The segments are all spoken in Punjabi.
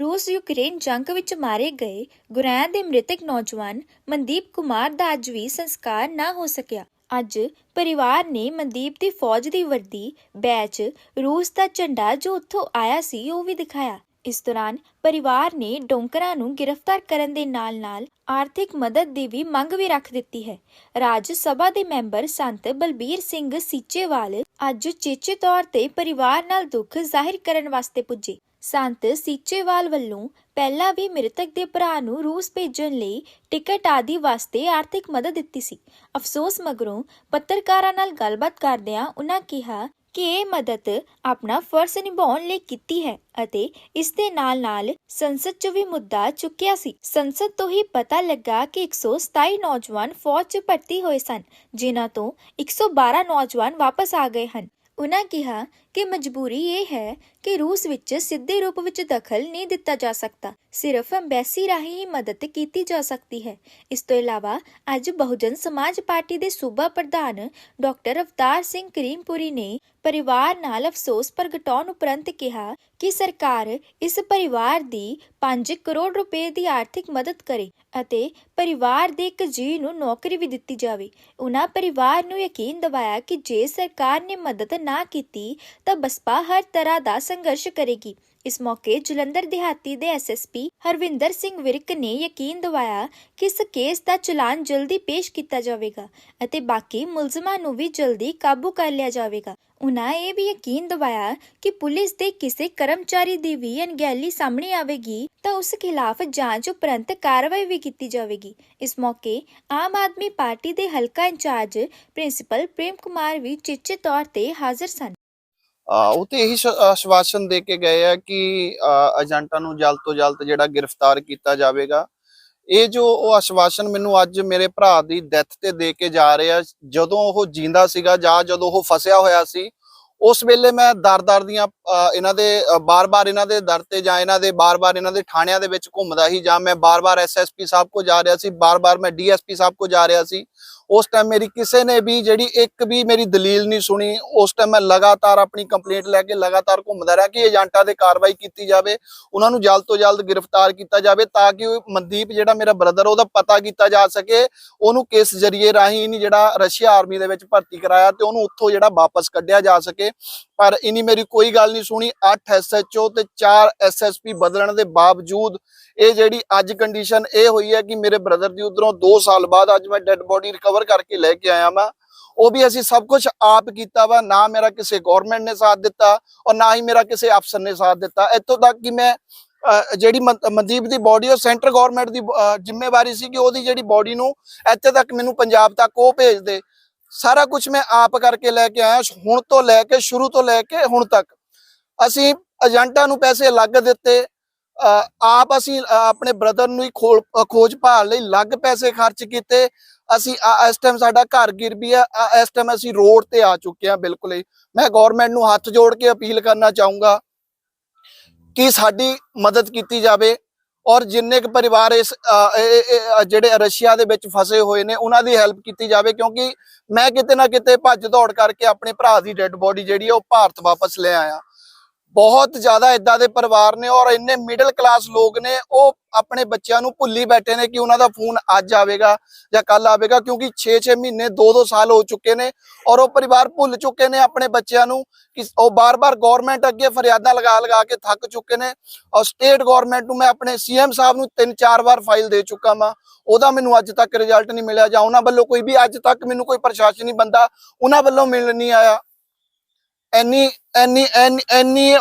ਰੂਸ ਯੂਕਰੇਨ ਜੰਗ ਵਿੱਚ ਮਾਰੇ ਗਏ ਗੁਰੈਨ ਦੇ ਮ੍ਰਿਤਕ ਨੌਜਵਾਨ ਮਨਦੀਪ ਕੁਮਾਰ ਦਾ ਅੱਜ ਵੀ ਸੰਸਕਾਰ ਨਾ ਹੋ ਸਕਿਆ। ਅੱਜ ਪਰਿਵਾਰ ਨੇ ਮਨਦੀਪ ਦੀ ਫੌਜ ਦੀ ਵਰਦੀ, ਬੈਚ, ਰੂਸ ਦਾ ਝੰਡਾ ਜੋ ਉੱਥੋਂ ਆਇਆ ਸੀ ਉਹ ਵੀ ਦਿਖਾਇਆ। ਇਸ ਦੌਰਾਨ ਪਰਿਵਾਰ ਨੇ ਡੋਂਕਰਾਂ ਨੂੰ ਗ੍ਰਿਫਤਾਰ ਕਰਨ ਦੇ ਨਾਲ-ਨਾਲ ਆਰਥਿਕ ਮਦਦ ਦੀ ਵੀ ਮੰਗ ਵੀ ਰੱਖ ਦਿੱਤੀ ਹੈ। ਰਾਜ ਸਭਾ ਦੇ ਮੈਂਬਰ ਸੰਤ ਬਲਬੀਰ ਸਿੰਘ ਸੀਚੇਵਾਲ ਅੱਜ ਚੇਚੇ ਤੌਰ ਤੇ ਪਰਿਵਾਰ ਨਾਲ ਦੁੱਖ ਜ਼ਾਹਿਰ ਕਰਨ ਵਾਸਤੇ ਪੁੱਜੇ। ਸੰਤ ਸੀਚੇਵਾਲ ਵੱਲੋਂ ਪਹਿਲਾਂ ਵੀ ਮ੍ਰਿਤਕ ਦੇ ਭਰਾ ਨੂੰ ਰੂਸ ਭੇਜਣ ਲਈ ਟਿਕਟ ਆਦਿ ਵਾਸਤੇ ਆਰਥਿਕ ਮਦਦ ਦਿੱਤੀ ਸੀ। ਅਫਸੋਸ ਮਗਰੋਂ ਪੱਤਰਕਾਰਾਂ ਨਾਲ ਗੱਲਬਾਤ ਕਰਦਿਆਂ ਉਨ੍ਹਾਂ ਕਿਹਾ ਕਿ ਇਹ ਮਦਦ ਆਪਣਾ ਫਰਜ਼ ਨਿਭਾਉਣ ਲਈ ਕੀਤੀ ਹੈ ਅਤੇ ਇਸ ਦੇ ਨਾਲ-ਨਾਲ ਸੰਸਦ 'ਚ ਵੀ ਮੁੱਦਾ ਚੁੱਕਿਆ ਸੀ। ਸੰਸਦ ਤੋਂ ਹੀ ਪਤਾ ਲੱਗਾ ਕਿ 127 ਨੌਜਵਾਨ ਫੌਜ 'ਚ ਭਰਤੀ ਹੋਏ ਸਨ, ਜਿਨ੍ਹਾਂ ਤੋਂ 112 ਨੌਜਵਾਨ ਵਾਪਸ ਆ ਗਏ ਹਨ। ਉਹਨਾਂ ਕਿਹਾ ਕਿ ਮਜਬੂਰੀ ਇਹ ਹੈ ਕਿ ਰੂਸ ਵਿੱਚ ਸਿੱਧੇ ਰੂਪ ਵਿੱਚ ਦਖਲ ਨਹੀਂ ਦਿੱਤਾ ਜਾ ਸਕਦਾ। ਸਿਰਫ ਐਮਬੈਸੀ ਰਾਹੀਂ ਹੀ ਮਦਦ ਕੀਤੀ ਜਾ ਸਕਦੀ ਹੈ। ਇਸ ਤੋਂ ਇਲਾਵਾ ਅੱਜ ਬਹੁਜਨ ਸਮਾਜ ਪਾਰਟੀ ਦੇ ਸੂਬਾ ਪ੍ਰਧਾਨ ਡਾਕਟਰ ਅਵਤਾਰ ਸਿੰਘ ਕਰੀਮਪੁਰੀ ਨੇ ਪਰਿਵਾਰ ਨਾਲ ਅਫਸੋਸ ਪ੍ਰਗਟਾਉਣ ਉਪਰੰਤ ਕਿਹਾ ਕਿ ਸਰਕਾਰ ਇਸ ਪਰਿਵਾਰ ਦੀ 5 ਕਰੋੜ ਰੁਪਏ ਦੀ ਆਰਥਿਕ ਮਦਦ ਕਰੇ ਅਤੇ ਪਰਿਵਾਰ ਦੇ ਇੱਕ ਜੀ ਨੂੰ ਨੌਕਰੀ ਵੀ ਦਿੱਤੀ ਜਾਵੇ। ਉਹਨਾਂ ਪਰਿਵਾਰ ਨੂੰ ਯਕੀਨ ਦਿਵਾਇਆ ਕਿ ਜੇ ਸਰਕਾਰ ਨੇ ਮਦਦ ਨਾ ਕੀਤੀ ਤਾਂ ਬਸਪਾ ਹਰ ਤਰ੍ਹਾਂ ਦਾ ਸੰਘਰਸ਼ ਕਰੇਗੀ। ਇਸ ਮੌਕੇ ਜਲੰਧਰ ਦਿਹਾਤੀ ਦੇ ਐਸਐਸਪੀ ਹਰਵਿੰਦਰ ਸਿੰਘ ਵਿਰਕ ਨੇ ਯਕੀਨ ਦਿਵਾਇਆ ਕਿ ਇਸ ਕੇਸ ਦਾ ਚਲਾਨ ਜਲਦੀ ਪੇਸ਼ ਕੀਤਾ ਜਾਵੇਗਾ ਅਤੇ ਬਾਕੀ ਮੁਲਜ਼ਮਾਂ ਨੂੰ ਵੀ ਜਲਦੀ ਕਾਬੂ ਕਰ ਲਿਆ ਜਾਵੇਗਾ। ਉਨ੍ਹਾਂ ਇਹ ਵੀ ਯਕੀਨ ਦਿਵਾਇਆ ਕਿ ਪੁਲਿਸ ਦੇ ਕਿਸੇ ਕਰਮਚਾਰੀ ਦੀ ਵੀ ਅਣਗਹਿਲੀ ਸਾਹਮਣੇ ਆਵੇਗੀ ਤਾਂ ਉਸ ਖਿਲਾਫ ਜਾਂਚ ਉਪਰੰਤ ਕਾਰਵਾਈ ਵੀ ਕੀਤੀ ਜਾਵੇਗੀ। ਇਸ ਮੌਕੇ ਆਮ ਆਦਮੀ ਪਾਰਟੀ ਦੇ ਹਲਕਾ in charge principal Prem Kumar ਵੀ ਚੇਚੇ ਤੌਰ ਤੇ ਹਾਜ਼ਰ ਸਨ। ਉਹ ਤੇ ਇਹੀ ਆਸ਼ਵਾਸਨ ਦੇ ਕੇ ਗਏ ਆ ਕਿ ਏਜੰਟਾਂ ਨੂੰ ਜਲਦ ਤੋਂ ਜਲਦ ਜਿਹੜਾ ਗ੍ਰਿਫਤਾਰ ਕੀਤਾ ਜਾਵੇਗਾ। ਇਹ ਜੋ ਉਹ ਆਸ਼ਵਾਸਨ ਮੈਨੂੰ ਅੱਜ ਮੇਰੇ ਭਰਾ ਦੀ ਡੈਥ ਤੇ ਦੇ ਕੇ ਜਾ ਰਹੇ ਜਦੋਂ ਉਹ ਜਿੰਦਾ ਸੀਗਾ ਜਾਂ ਜਦੋਂ ਉਹ ਫਸਿਆ ਹੋਇਆ ਸੀ, ਉਸ ਵੇਲੇ ਮੈਂ ਦਰ-ਦਰ ਦੀਆਂ ਇਹਨਾਂ ਦੇ ਬਾਰ-ਬਾਰ ਇਹਨਾਂ ਦੇ ਦਰ ਤੇ ਜਾਂ ਇਹਨਾਂ ਦੇ ਬਾਰ-ਬਾਰ ਇਹਨਾਂ ਦੇ ਥਾਣਿਆਂ ਦੇ ਵਿੱਚ ਘੁੰਮਦਾ ਸੀ ਜਾਂ ਮੈਂ ਬਾਰ-ਬਾਰ ਐਸਐਸਪੀ ਸਾਹਿਬ ਕੋ ਜਾ ਰਿਹਾ ਸੀ, ਬਾਰ-ਬਾਰ ਮੈਂ ਡੀਐਸਪੀ ਸਾਹਿਬ ਕੋ ਜਾ ਰਿਹਾ ਸੀ। ਉਸ ਟਾਈਮ ਮੇਰੀ ਕਿਸੇ ਨੇ ਵੀ ਜਿਹੜੀ ਇੱਕ ਵੀ ਮੇਰੀ ਦਲੀਲ ਨਹੀਂ ਸੁਣੀ, ਉਸ ਟਾਈਮ ਮੈਂ ਲਗਾਤਾਰ ਆਪਣੀ ਕੰਪਲੇਂਟ ਲੈ ਕੇ ਲਗਾਤਾਰ ਘੁੰਮਦਾ ਰਿਹਾ ਕਿ ਏਜੰਟਾਂ ਦੇ ਕਾਰਵਾਈ ਕੀਤੀ ਜਾਵੇ, ਉਹਨਾਂ ਨੂੰ ਜਲਦ ਤੋਂ ਜਲਦ ਗ੍ਰਿਫਤਾਰ ਕੀਤਾ ਜਾਵੇ ਤਾਂ ਕਿ ਉਹ ਮਨਦੀਪ ਜਿਹੜਾ ਮੇਰਾ ਬ੍ਰਦਰ ਉਹਦਾ ਪਤਾ ਕੀਤਾ ਜਾ ਸਕੇ, ਉਹਨੂੰ ਕਿਸ ਜ਼ਰੀਏ ਰਾਹੀਂ ਨਹੀਂ ਜਿਹੜਾ ਰਸ਼ੀਆ ਆਰਮੀ ਦੇ ਵਿੱਚ ਭਰਤੀ ਕਰਾਇਆ ਤੇ ਉਹਨੂੰ ਉੱਥੋਂ ਜਿਹੜਾ ਵਾਪਸ ਕੱਢਿਆ ਜਾ ਸਕੇ। ਪਰ ਇਨੀ ਮੇਰੀ ਕੋਈ ਗੱਲ ਨਹੀਂ ਸੁਣੀ। 8 ਐਸਐਚਓ ਤੇ 4 ਐਸਐਸਪੀ ਬਦਲਣ ਦੇ ਬਾਵਜੂਦ ਇਹ ਜਿਹੜੀ ਅੱਜ ਕੰਡੀਸ਼ਨ ਇਹ ਹੋਈ ਹੈ ਕਿ ਮੇਰੇ ਬ੍ਰਦਰ ਦੀ ਉਧਰੋਂ 2 ਸਾਲ ਬਾਅਦ ਅੱਜ ਮੈਂ ਡੈੱਡ ਬੋਡੀ ਰਿਕਵਰ ਕਰਕੇ ਲੈ ਕੇ ਆਇਆ ਮੈਂ ਉਹ ਵੀ ਅਸੀਂ ਸਭ ਕੁਝ ਆਪ ਕੀਤਾ ਵਾ, ਨਾ ਮੇਰਾ ਕਿਸੇ ਗਵਰਨਮੈਂਟ ਨੇ ਸਾਥ ਦਿੱਤਾ ਔਰ ਨਾ ਹੀ ਮੇਰਾ ਕਿਸੇ ਅਫਸਰ ਨੇ ਸਾਥ ਦਿੱਤਾ। ਇੱਥੋਂ ਤੱਕ ਕਿ ਮੈਂ ਜਿਹੜੀ ਮਨਦੀਪ ਦੀ ਬੋਡੀ ਉਹ ਸੈਂਟਰ ਗਵਰਨਮੈਂਟ ਦੀ ਜ਼ਿੰਮੇਵਾਰੀ ਸੀ ਕਿ ਉਹਦੀ ਜਿਹੜੀ ਬੋਡੀ ਨੂੰ ਇੱਥੇ ਤੱਕ ਮੈਨੂੰ ਪੰਜਾਬ ਤੱਕ ਉਹ ਭੇਜ ਦੇ। ਸਾਰਾ ਕੁਝ ਮੈਂ ਆਪ ਕਰਕੇ ਲੈ ਕੇ ਆਇਆ, ਹੁਣ ਤੋਂ ਲੈ ਕੇ, ਸ਼ੁਰੂ ਤੋਂ ਲੈ ਕੇ ਹੁਣ ਤੱਕ। ਅਸੀਂ ਏਜੰਟਾਂ ਨੂੰ ਪੈਸੇ ਅਲੱਗ ਦਿੱਤੇ ਅਹ ਆਪ ਅਸੀਂ ਆਪਣੇ ਬ੍ਰਦਰ ਨੂੰ ਹੀ ਖੋਲ ਖੋਜ ਭਾਲ ਲਈ, ਅਲੱਗ ਪੈਸੇ ਖਰਚ ਕੀਤੇ। ਅਸੀਂ ਇਸ ਟਾਈਮ ਸਾਡਾ ਘਰ ਗਿਰ ਵੀ ਆ ਇਸ ਟਾਈਮ ਅਸੀਂ ਰੋਡ ਤੇ ਆ ਚੁੱਕੇ ਹਾਂ, ਬਿਲਕੁਲ ਹੀ। ਮੈਂ ਗਵਰਨਮੈਂਟ ਨੂੰ ਹੱਥ ਜੋੜ ਕੇ ਅਪੀਲ ਕਰਨਾ ਚਾਹੂੰਗਾ ਕਿ ਸਾਡੀ ਮਦਦ ਕੀਤੀ ਜਾਵੇ। ਔਰ ਜਿੰਨੇ ਕੁ ਪਰਿਵਾਰ ਇਸ ਜਿਹੜੇ ਰਸ਼ੀਆ ਦੇ ਵਿੱਚ ਫਸੇ ਹੋਏ ਨੇ, ਉਹਨਾਂ ਦੀ ਹੈਲਪ ਕੀਤੀ ਜਾਵੇ, ਕਿਉਂਕਿ ਮੈਂ ਕਿਤੇ ਨਾ ਕਿਤੇ ਭੱਜ ਦੌੜ ਕਰਕੇ ਆਪਣੇ ਭਰਾ ਦੀ ਡੈੱਡ ਬੋਡੀ ਜਿਹੜੀ ਹੈ ਉਹ ਭਾਰਤ ਵਾਪਸ ਲੈ ਆਇਆ। ਬਹੁਤ ਜ਼ਿਆਦਾ ਇਦਾਂ ਦੇ ਪਰਿਵਾਰ ਨੇ ਔਰ ਇੰਨੇ ਮਿਡਲ ਕਲਾਸ ਲੋਕ ਨੇ, ਉਹ ਆਪਣੇ ਬੱਚਿਆਂ ਨੂੰ ਭੁੱਲੀ ਬੈਠੇ ਨੇ ਕਿ ਉਹਨਾਂ ਦਾ ਫੋਨ ਅੱਜ ਆਵੇਗਾ ਜਾਂ ਕੱਲ ਆਵੇਗਾ ਕਿਉਂਕਿ 6-6 ਮਹੀਨੇ 2-2 ਸਾਲ ਹੋ ਚੁੱਕੇ ਨੇ ਔਰ ਉਹ ਪਰਿਵਾਰ ਭੁੱਲ ਚੁੱਕੇ ਨੇ ਆਪਣੇ ਬੱਚਿਆਂ ਨੂੰ ਕਿ ਉਹ ਬਾਰ-ਬਾਰ ਗਵਰਨਮੈਂਟ ਅੱਗੇ ਫਰਿਆਦਾਂ ਲਗਾ ਲਗਾ ਕੇ ਥੱਕ ਚੁੱਕੇ ਨੇ ਔਰ ਸਟੇਟ ਗਵਰਨਮੈਂਟ ਨੂੰ ਮੈਂ ਆਪਣੇ ਸੀਐਮ ਸਾਹਿਬ ਨੂੰ ਤਿੰਨ ਚਾਰ ਵਾਰ ਫਾਈਲ ਦੇ ਚੁੱਕਾ ਮਾਂ ਉਹਦਾ ਮੈਨੂੰ ਅੱਜ ਤੱਕ ਰਿਜ਼ਲਟ ਨਹੀਂ ਮਿਲਿਆ ਜਾਂ ਉਹਨਾਂ ਵੱਲੋਂ ਕੋਈ ਵੀ ਅੱਜ ਤੱਕ ਮੈਨੂੰ ਕੋਈ ਪ੍ਰਸ਼ਾਸਨੀ ਬੰਦਾ ਉਹਨਾਂ ਵੱਲੋਂ ਮਿਲਣ ਨਹੀਂ ਆਇਆ। ਐਨੀ ਐਨੀ ਐਨੀ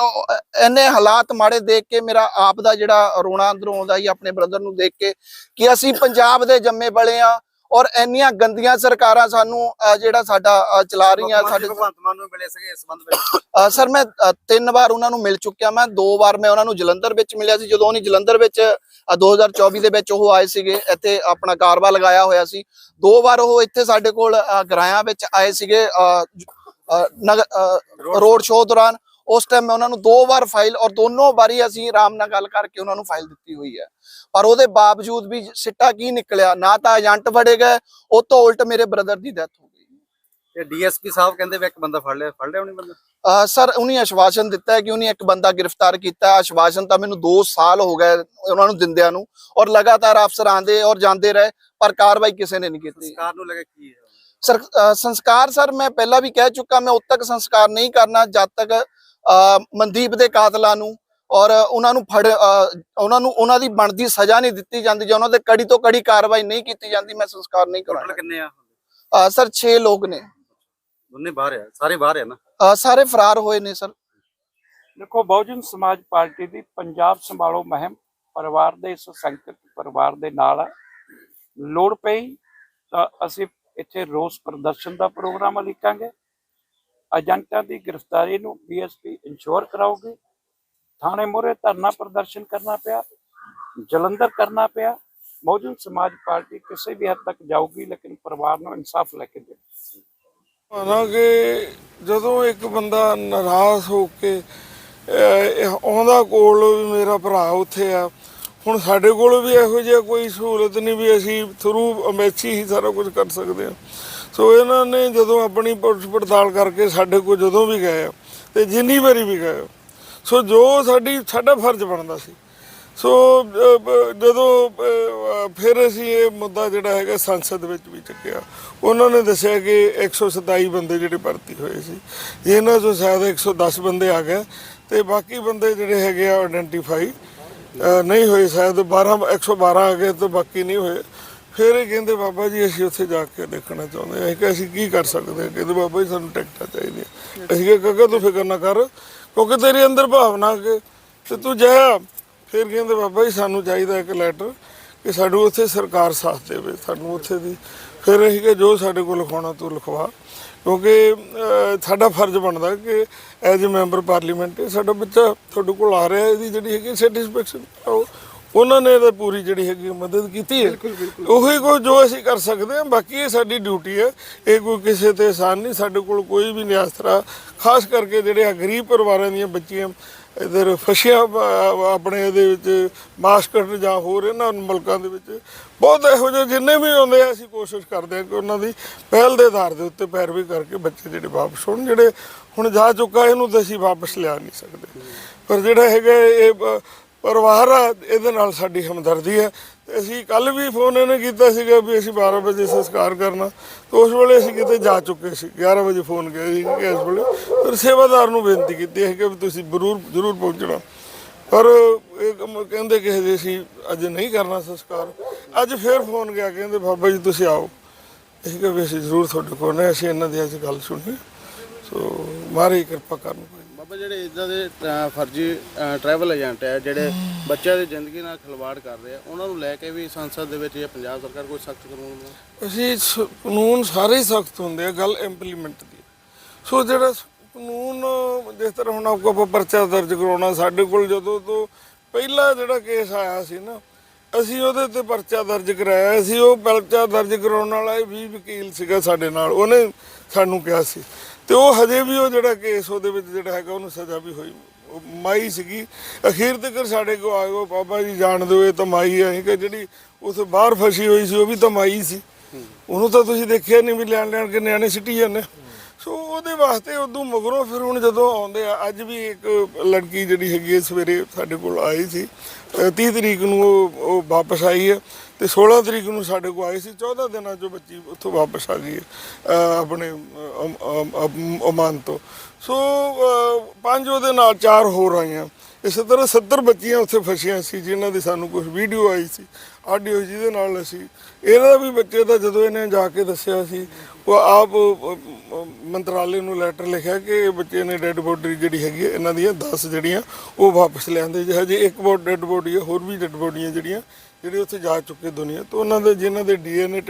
ਐਨੀ ਹਾਲਾਤ ਮਾੜੇ ਦੇਖ ਕੇ ਮੇਰਾ ਆਪ ਦਾ ਜਿਹੜਾ ਰੋਣਾ ਅੰਦਰੋਂ ਆਉਂਦਾ ਹੀ ਆਪਣੇ ਬ੍ਰਦਰ ਨੂੰ ਦੇਖ ਕੇ ਕਿ ਅਸੀਂ ਪੰਜਾਬ ਦੇ ਜੰਮੇ ਬਲੇ ਆ ਔਰ ਐਨੀਆਂ ਗੰਦੀਆਂ ਸਰਕਾਰਾਂ ਸਾਨੂੰ ਜਿਹੜਾ ਸਾਡਾ ਚਲਾ ਰਹੀਆਂ ਸਾਡੇ ਭਗਵੰਤ ਮਾਨ ਨੂੰ ਮਿਲੇ ਸੀਗੇ ਇਸ ਸੰਬੰਧ ਵਿੱਚ? ਸਰ ਮੈਂ ਤਿੰਨ ਵਾਰ ਉਹਨਾਂ ਨੂੰ ਮਿਲ ਚੁੱਕਿਆ ਮੈਂ ਦੋ ਵਾਰ ਮੈਂ ਉਹਨਾਂ ਨੂੰ ਜਲੰਧਰ ਵਿੱਚ ਮਿਲਿਆ ਸੀ ਜਦੋਂ ਉਹਨੇ ਜਲੰਧਰ ਵਿੱਚ ਅ, 2024 ਦੇ ਵਿੱਚ ਉਹ ਆਏ ਸੀਗੇ ਇੱਥੇ ਆਪਣਾ ਕਾਰਵਾ ਲਗਾਇਆ ਹੋਇਆ ਸੀ ਦੋ ਵਾਰ ਉਹ ਇੱਥੇ ਸਾਡੇ ਕੋਲ ਗਰਾਇਆਂ ਵਿੱਚ ਆਏ ਸੀਗੇ ਰੋਡ ਸ਼ੋਅ ਦੌਰਾਨ ਉਸ ਟਾਈਮ ਮੈਂ ਉਹਨਾਂ ਨੂੰ ਦੋ ਵਾਰ ਫਾਈਲ ਔਰ ਦੋਨੋਂ ਵਾਰੀ ਅਸੀਂ ਆਰਾਮ ਨਾਲ ਗੱਲ ਕਰਕੇ ਉਹਨਾਂ ਨੂੰ ਫਾਈਲ ਦਿੱਤੀ ਹੋਈ ਹੈ। ਪਰ ਉਹਦੇ ਬਾਵਜੂਦ ਵੀ ਸਿੱਟਾ ਕੀ ਨਿਕਲਿਆ? ਨਾ ਤਾਂ ਏਜੰਟ ਫੜੇ ਗਏ ਉਹ ਤੋਂ ਉਲਟ ਮੇਰੇ ਬ੍ਰਦਰ ਦੀ ਡੈਥ ਹੋ ਗਈ। ਤੇ ਡੀਐਸਪੀ ਸਾਹਿਬ ਕਹਿੰਦੇ ਵੀ ਇੱਕ ਬੰਦਾ ਫੜ ਲਿਆ ਫੜ ਲਿਆ ਉਹਨੇ ਬੰਦਾ? ਸਰ ਉਹਨੇ ਆਸ਼ਵਾਸਨ ਦਿੱਤਾ ਹੈ ਕਿ ਉਹਨੇ ਇੱਕ ਬੰਦਾ ਗ੍ਰਿਫਤਾਰ ਕੀਤਾ ਆਸ਼ਵਾਸਨ ਤਾਂ ਮੈਨੂੰ 2 ਸਾਲ ਹੋ ਗਏ ਉਹਨਾਂ ਨੂੰ ਦਿੰਦਿਆਂ ਨੂੰ ਔਰ ਲਗਾਤਾਰ ਅਫਸਰ ਆਂਦੇ ਔਰ ਜਾਂਦੇ ਰਹੇ ਪਰ ਕਾਰਵਾਈ ਕਿਸੇ ਨੇ ਨਹੀਂ ਕੀਤੀ। ਸਰਕਾਰ ਨੂੰ ਲੱਗਾ ਕੀ ਹੈ? ਸੰਸਕਾਰ ਸਰ ਮੈਂ ਪਹਿਲਾਂ ਵੀ ਕਹਿ ਚੁੱਕਾ ਮੈਂ ਉਦ ਤੱਕ ਸੰਸਕਾਰ ਨਹੀਂ ਕਰਨਾ ਜਦ ਤੱਕ ਮਨਦੀਪ ਦੇ ਕਾਤਲਾਂ ਨੂੰ ਔਰ ਉਹਨਾਂ ਨੂੰ ਫੜ ਉਹਨਾਂ ਨੂੰ ਉਹਨਾਂ ਦੀ ਬਣਦੀ ਸਜ਼ਾ ਨਹੀਂ ਦਿੱਤੀ ਜਾਂਦੀ ਜਾਂ ਉਹਨਾਂ ਤੇ ਕੜੀ ਤੋਂ ਕੜੀ ਕਾਰਵਾਈ ਨਹੀਂ ਕੀਤੀ ਜਾਂਦੀ ਮੈਂ ਸੰਸਕਾਰ ਨਹੀਂ ਕਰਾਂਗਾ ਕਿੰਨੇ ਆ? ਸਰ 6 ਲੋਕ ਨੇ। ਦੋਨੇ ਬਾਹਰ ਆ ਸਾਰੇ ਬਾਹਰ ਆ ਨਾ? ਸਾਰੇ ਫਰਾਰ ਹੋਏ ਨੇ ਸਰ। ਦੇਖੋ ਬਹੁਜਨ ਸਮਾਜ ਪਾਰਟੀ ਦੀ ਪੰਜਾਬ ਸੰਭਾਲੋ ਮਹਿਮ ਪਰਿਵਾਰ ਦੇ ਇਸ ਸੰਕਟ ਪਰਿਵਾਰ ਦੇ ਨਾਲ ਲੋੜ ਪਈ ਤਾਂ ਅਸੀਂ ਇੱਥੇ ਰੋਸ ਪ੍ਰਦਰਸ਼ਨ ਦਾ ਪ੍ਰੋਗਰਾਮ ਲਿਖਾਂਗੇ ਏਜੰਟਾਂ ਦੀ ਗ੍ਰਿਫਤਾਰੀ ਨੂੰ ਬੀਐਸਪੀ ਇੰਸ਼ੋਰ ਕਰਾਉਗੀ ਥਾਣੇ ਮੋਰੇ ਧਰਨਾ ਪ੍ਰਦਰਸ਼ਨ ਕਰਨਾ ਪਿਆ ਜਲੰਧਰ ਕਰਨਾ ਪਿਆ। ਬਹੁਜਨ ਸਮਾਜ ਪਾਰਟੀ ਕਿਸੇ ਵੀ ਹੱਦ ਤੱਕ ਜਾਊਗੀ ਲੇਕਿਨ ਪਰਿਵਾਰ ਨੂੰ ਇਨਸਾਫ ਲੈ ਕੇ ਦੇ ਹਾਲਾਂਕਿ ਜਦੋਂ ਇੱਕ ਬੰਦਾ ਨਾਰਾਜ਼ ਹੋ ਕੇ ਅਹ, ਆਉਂਦਾ ਕੋਲ ਵੀ ਮੇਰਾ ਭਰਾ ਉੱਥੇ ਆ ਹੁਣ ਸਾਡੇ ਕੋਲ ਵੀ ਇਹੋ ਜਿਹਾ ਕੋਈ ਸਹੂਲਤ ਨਹੀਂ ਵੀ ਅਸੀਂ ਥਰੂ ਅਮੈਚੀ ਹੀ ਸਾਰਾ ਕੁਝ ਕਰ ਸਕਦੇ ਹਾਂ। ਸੋ ਇਹਨਾਂ ਨੇ ਜਦੋਂ ਆਪਣੀ ਪੁਲਿਸ ਪੜਤਾਲ ਕਰਕੇ ਸਾਡੇ ਕੋਲ ਜਦੋਂ ਵੀ ਗਏ ਆ, ਤੇ ਜਿੰਨੀ ਵਾਰੀ ਵੀ ਗਏ ਸੋ ਜੋ ਸਾਡੀ ਸਾਡਾ ਫਰਜ਼ ਬਣਦਾ ਸੀ। ਸੋ ਜਦੋਂ ਫਿਰ ਅਸੀਂ ਇਹ ਮੁੱਦਾ ਜਿਹੜਾ ਹੈਗਾ ਸੰਸਦ ਵਿੱਚ ਵੀ ਚੱਕਿਆ। ਉਹਨਾਂ ਨੇ ਦੱਸਿਆ ਕਿ 127 ਬੰਦੇ ਜਿਹੜੇ ਭਰਤੀ ਹੋਏ ਸੀ। ਇਹਨਾਂ ਚੋਂ ਸ਼ਾਇਦ 110 ਬੰਦੇ ਆ ਗਏ ਤੇ ਬਾਕੀ ਬੰਦੇ ਜਿਹੜੇ ਹੈਗੇ ਆ ਆਇਡੈਂਟੀਫਾਈ ਨਹੀਂ ਹੋਏ ਸ਼ਾਇਦ 12 112 ਆ ਗਏ ਤੇ ਬਾਕੀ ਨਹੀਂ ਹੋਏ। ਫਿਰ ਇਹ ਕਹਿੰਦੇ, ਬਾਬਾ ਜੀ, ਅਸੀਂ ਉੱਥੇ ਜਾ ਕੇ ਦੇਖਣਾ ਚਾਹੁੰਦੇ ਹਾਂ। ਕਿ ਅਸੀਂ ਕੀ ਕਰ ਸਕਦੇ ਹਾਂ? ਕਹਿੰਦੇ, ਬਾਬਾ ਜੀ, ਸਾਨੂੰ ਟਿਕਟਾਂ ਚਾਹੀਦੀਆਂ। ਅਸੀਂ ਕਿਹਾ, ਕਾਕਾ, ਤੂੰ ਫਿਕਰ ਨਾ ਕਰ, ਕਿਉਂਕਿ ਤੇਰੇ ਅੰਦਰ ਭਾਵਨਾ ਕਿ ਤੇ ਤੂੰ ਜਾ। ਫਿਰ ਕਹਿੰਦੇ, ਬਾਬਾ ਜੀ, ਸਾਨੂੰ ਚਾਹੀਦਾ ਇੱਕ ਲੈਟਰ ਕਿ ਸਾਨੂੰ ਉੱਥੇ ਸਰਕਾਰ ਸਾਥ ਦੇਵੇ, ਸਾਨੂੰ ਉੱਥੇ ਦੀ ਫਿਰ ਅਸੀਂ ਕਿ ਜੋ ਸਾਡੇ ਕੋਲ ਲਿਖਾਉਣਾ ਤੂੰ ਲਿਖਵਾ। ਕਿਉਂਕਿ ਸਾਡਾ ਫਰਜ਼ ਬਣਦਾ ਕਿ ਐਜ਼ ਅ ਮੈਂਬਰ ਪਾਰਲੀਮੈਂਟ ਸਾਡਾ ਬੱਚਾ ਤੁਹਾਡੇ ਕੋਲ ਆ ਰਿਹਾ ਇਹਦੀ ਜਿਹੜੀ ਹੈਗੀ ਸੈਟੀਸਫੈਕਸ਼ਨ ਉਹਨਾਂ ਨੇ ਤਾਂ ਪੂਰੀ ਜਿਹੜੀ ਹੈਗੀ ਮਦਦ ਕੀਤੀ ਹੈ। ਉਹੀ ਕੋਈ ਜੋ ਅਸੀਂ ਕਰ ਸਕਦੇ ਹਾਂ ਬਾਕੀ ਇਹ ਸਾਡੀ ਡਿਊਟੀ ਹੈ। ਇਹ ਕੋਈ ਕਿਸੇ ਤੇ ਆਸਾਨ ਨਹੀਂ ਸਾਡੇ ਕੋਲ ਕੋਈ ਵੀ ਨਹੀਂ ਆਸਰਾ ਖਾਸ ਕਰਕੇ ਜਿਹੜੇ ਆ ਗਰੀਬ ਪਰਿਵਾਰਾਂ ਦੀਆਂ ਬੱਚੀਆਂ ਇਧਰ ਫਸਿਆ ਆਪਣੇ ਇਹਦੇ ਵਿੱਚ ਮਾਸਕਟ ਜਾਂ ਹੋਰ ਇਹਨਾਂ ਮੁਲਕਾਂ ਦੇ ਵਿੱਚ ਬਹੁਤ ਇਹੋ ਜਿਹੇ ਜਿੰਨੇ ਵੀ ਆਉਂਦੇ ਆ, ਅਸੀਂ ਕੋਸ਼ਿਸ਼ ਕਰਦੇ ਹਾਂ ਕਿ ਉਹਨਾਂ ਦੀ ਪਹਿਲ ਦੇ ਆਧਾਰ ਦੇ ਉੱਤੇ ਪੈਰਵੀ ਕਰਕੇ ਬੱਚੇ ਜਿਹੜੇ ਵਾਪਸ ਹੋਣ, ਜਿਹੜੇ ਹੁਣ ਜਾ ਚੁੱਕਾ ਇਹਨੂੰ ਤਾਂ ਅਸੀਂ ਵਾਪਸ ਲਿਆ ਨਹੀਂ ਸਕਦੇ। ਪਰ ਜਿਹੜਾ ਹੈਗਾ ਇਹ ਪਰਿਵਾਰ ਆ, ਇਹਦੇ ਨਾਲ ਸਾਡੀ ਹਮਦਰਦੀ ਹੈ। ਤੇ ਅਸੀਂ ਕੱਲ ਵੀ ਫੋਨ ਇਹਨੇ ਕੀਤਾ ਸੀਗਾ ਵੀ ਅਸੀਂ 12 ਵਜੇ ਸੰਸਕਾਰ ਕਰਨਾ। ਤੇ ਉਸ ਵੇਲੇ ਅਸੀਂ ਕਿਤੇ ਜਾ ਚੁੱਕੇ ਸੀ। 11 ਵਜੇ ਫੋਨ ਗਿਆ ਸੀ ਕਿ ਇਸ ਵੇਲੇ। ਫਿਰ ਸੇਵਾਦਾਰ ਨੂੰ ਬੇਨਤੀ ਕੀਤੀ ਹੈ ਕਿ ਵੀ ਤੁਸੀਂ ਜ਼ਰੂਰ ਜ਼ਰੂਰ ਪਹੁੰਚਣਾ। ਪਰ ਇਹ ਕੰਮ ਕਹਿੰਦੇ ਕਿ ਹਜੇ ਅਸੀਂ ਅੱਜ ਨਹੀਂ ਕਰਨਾ ਸੰਸਕਾਰ। ਅੱਜ ਫਿਰ ਫੋਨ ਗਿਆ ਕਹਿੰਦੇ ਬਾਬਾ ਜੀ ਤੁਸੀਂ ਆਓ। ਅਸੀਂ ਕਿਹਾ ਵੀ ਅਸੀਂ ਜ਼ਰੂਰ ਤੁਹਾਡੇ ਕੋਲ ਨੇ ਅਸੀਂ ਇਹਨਾਂ ਦੀ ਅੱਜ ਗੱਲ ਸੁਣੀ। ਸੋ ਮਾਰੇ ਕਿਰਪਾ ਕਰਨ ਬਾਬਾ ਜਿਹੜੇ ਇਦਾਂ ਦੇ ਫਰਜ਼ੀ ਟਰੈਵਲ ਏਜੰਟ ਹੈ ਜਿਹੜੇ ਬੱਚਿਆਂ ਦੀ ਜ਼ਿੰਦਗੀ ਨਾਲ ਖਿਲਵਾੜ ਕਰ ਰਹੇ ਆ ਉਹਨਾਂ ਨੂੰ ਲੈ ਕੇ ਵੀ ਸੰਸਦ ਦੇ ਵਿੱਚ ਜਾਂ ਪੰਜਾਬ ਸਰਕਾਰ ਕੋਈ ਸਖਤ ਕਾਨੂੰਨ ਬਣਾ ਅਸੀਂ ਸ- ਕਾਨੂੰਨ ਸਾਰੇ ਸਖਤ ਹੁੰਦੇ ਆ ਗੱਲ ਇੰਪਲੀਮੈਂਟ ਦੀ। ਸੋ ਜਿਹੜਾ ਸ- ਕਾਨੂੰਨ ਜਿਸ ਤਰ੍ਹਾਂ ਹੁਣ ਆਪਕੋ ਆਪਾਂ ਪਰਚਾ ਦਰਜ ਕਰਾਉਣਾ, ਸਾਡੇ ਕੋਲ ਜਦੋਂ ਤੋਂ ਪਹਿਲਾ ਜਿਹੜਾ ਕੇਸ ਆਇਆ ਸੀ ਨਾ, ਅਸੀਂ ਉਹਦੇ ਤੇ ਪਰਚਾ ਦਰਜ ਕਰਾਇਆ ਸੀ। ਉਹ ਪਰਚਾ ਦਰਜ ਕਰਾਉਣ ਵਾਲਾ ਇਹ ਵੀ ਵਕੀਲ ਸੀਗਾ ਸਾਡੇ ਨਾਲ, ਉਹਨੇ ਸਾਨੂੰ ਕਿਹਾ ਸੀ। ਤੇ ਉਹ ਹਜੇ ਵੀ ਉਹ ਜਿਹੜਾ ਕੇਸ ਉਹਦੇ ਵਿੱਚ ਜਿਹੜਾ ਹੈਗਾ, ਉਹਨੂੰ ਸਜ਼ਾ ਵੀ ਹੋਈ ਮਾਈ ਸੀਗੀ। ਅਖੀਰ ਤੱਕ ਸਾਡੇ ਕੋ ਆਇਓ ਬਾਬਾ ਜੀ ਜਾਣ ਦਿਓ, ਇਹ ਤਾਂ ਮਾਈ ਹੈ ਕਿ ਜਿਹੜੀ ਉਥੇ ਬਾਹਰ ਫਸੀ ਹੋਈ ਸੀ, ਉਹ ਵੀ ਤਾਂ ਮਾਈ ਸੀ। ਉਹਨੂੰ ਤਾਂ ਤੁਸੀਂ ਦੇਖਿਆ ਨਹੀਂ ਵੀ ਲੈਣ ਲੈਣ ਕੇ ਨਿਆਣੇ ਸਿੱਟੀ ਜਾਂਦੇ। ਸੋ ਉਹਦੇ ਵਾਸਤੇ ਉਦੋਂ ਮਗਰੋਂ ਫਿਰ ਹੁਣ ਜਦੋਂ ਆਉਂਦੇ ਆ ਅੱਜ ਵੀ ਇੱਕ ਲੜਕੀ ਜਿਹੜੀ ਹੈਗੀ ਹੈ ਸਵੇਰੇ ਸਾਡੇ ਕੋਲ ਆਈ ਸੀ। ਅਹ 30 ਤਰੀਕ ਨੂੰ ਉਹ ਉਹ ਵਾਪਸ ਆਈ ਹੈ ਤੇ 16 ਤਰੀਕ ਨੂੰ ਸਾਡੇ ਕੋਲ ਆਈ ਸੀ। 14 ਦਿਨਾਂ 'ਚੋਂ ਬੱਚੀ ਉੱਥੋਂ ਵਾਪਸ ਆ ਗਈ ਹੈ ਆਪਣੇ ਅਹ, ਓਮਾਨ ਤੋਂ ਸੋ ਪੰਜ ਉਹਦੇ ਨਾਲ ਚਾਰ ਹੋਰ ਆਈਆਂ। ਇਸੇ ਤਰ੍ਹਾਂ 70 ਬੱਚੀਆਂ ਉੱਥੇ ਫਸੀਆਂ ਸੀ ਜਿਨ੍ਹਾਂ ਦੀ ਸਾਨੂੰ ਕੁਝ ਵੀਡੀਓ ਆਈ ਸੀ। ਆਡੀਓ ਜਿਹਦੇ ਨਾਲ ਅਸੀਂ ਇਹਨਾਂ ਵੀ ਬੱਚੇ ਦਾ ਜਦੋਂ ਇਹਨੇ ਜਾ ਕੇ ਦੱਸਿਆ ਸੀ ਉਹ ਆਪ ਮੰਤਰਾਲੇ ਨੂੰ ਲੈਟਰ ਲਿਖਿਆ ਕਿ ਇਹ ਬੱਚੇ ਨੇ ਡੈੱਡ ਬੋਡੀ ਜਿਹੜੀ ਹੈਗੀ ਹੈ, ਇਹਨਾਂ ਦੀਆਂ 10 ਜਿਹੜੀਆਂ ਉਹ ਵਾਪਸ ਲਿਆਂਦੇ। ਜੇ ਹਜੇ ਇੱਕ ਬੋਡ ਡੈੱਡ ਬੋਡੀ ਹੈ ਹੋਰ ਵੀ ਡੈੱਡ ਬੋਡੀਆਂ ਜਿਹੜੀਆਂ ਜਿਹੜੇ ਉੱਥੇ ਜਾ ਚੁੱਕੇ ਦੁਨੀਆ ਤੋਂ ਉਹਨਾਂ ਦੇ ਜਿਨ੍ਹਾਂ ਦੇ ਡੀਐਨਏ